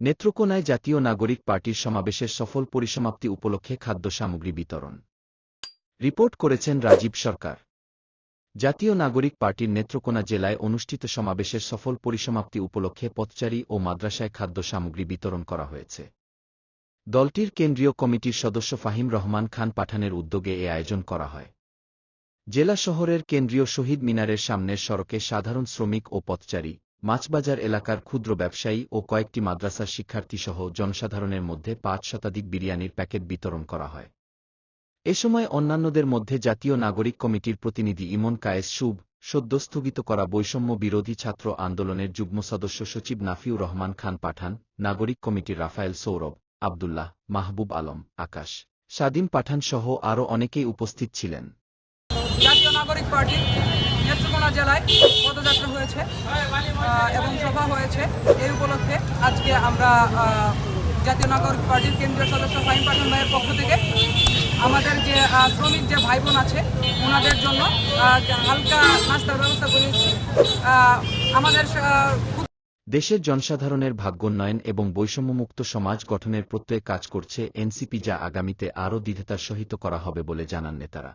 নেত্রকোনায় জাতীয় নাগরিক পার্টির সমাবেশের সফল পরিসমাপ্তি উপলক্ষে খাদ্য সামগ্রী বিতরণ। রিপোর্ট করেছেন রাজীব সরকার। জাতীয় নাগরিক পার্টির নেত্রকোনা জেলায় অনুষ্ঠিত সমাবেশের সফল পরিসমাপ্তি উপলক্ষে পথচারী ও মাদ্রাসায় খাদ্য সামগ্রী বিতরণ করা হয়েছে। দলটির কেন্দ্রীয় কমিটির সদস্য ফাহিম রহমান খান পাঠানের উদ্যোগে এ আয়োজন করা হয়। জেলা শহরের কেন্দ্রীয় শহীদ মিনারের সামনের সড়কে সাধারণ শ্রমিক ও পথচারী মাছবাজার এলাকার ক্ষুদ্র ব্যবসায়ী ও কয়েকটি মাদ্রাসার শিক্ষার্থীসহ জনসাধারণের মধ্যে পাঁচ শতাধিক বিরিয়ানির প্যাকেট বিতরণ করা হয়। এ সময় অন্যান্যদের মধ্যে জাতীয় নাগরিক কমিটির প্রতিনিধি ইমন কায়েস শুভ সদ্য স্থগিত করা বৈষম্য বিরোধী ছাত্র আন্দোলনের যুগ্ম সদস্য সচিব নাফিউর রহমান খান পাঠান, নাগরিক কমিটির রাফায়েল সৌরভ, আবদুল্লাহ মাহবুব আলম, আকাশ সাদিম পাঠান সহ আরও অনেকেই উপস্থিত ছিলেন। জাতীয় নাগরিক পার্টির নেত্রকোনা জেলায় পদযাত্রা হয়েছে। হয়েছে এই উপলক্ষে আজকে আমরা জাতীয় নাগরিক পার্টির কেন্দ্রীয় সদস্য ফাহিম পাঠান ভাইয়ের পক্ষ থেকে আমাদের যে শ্রমিক যে ভাই বোন আছে ওনাদের জন্য হালকা নাস্তার ব্যবস্থা করেছি আমাদের দেশের জনসাধারণের ভাগ্যোন্নয়ন এবং বৈষম্যমুক্ত সমাজ গঠনের প্রত্যয়ে কাজ করছে এনসিপি যা আগামীতে আরও দৃঢ়তার সহিত করা হবে বলে জানান নেতারা।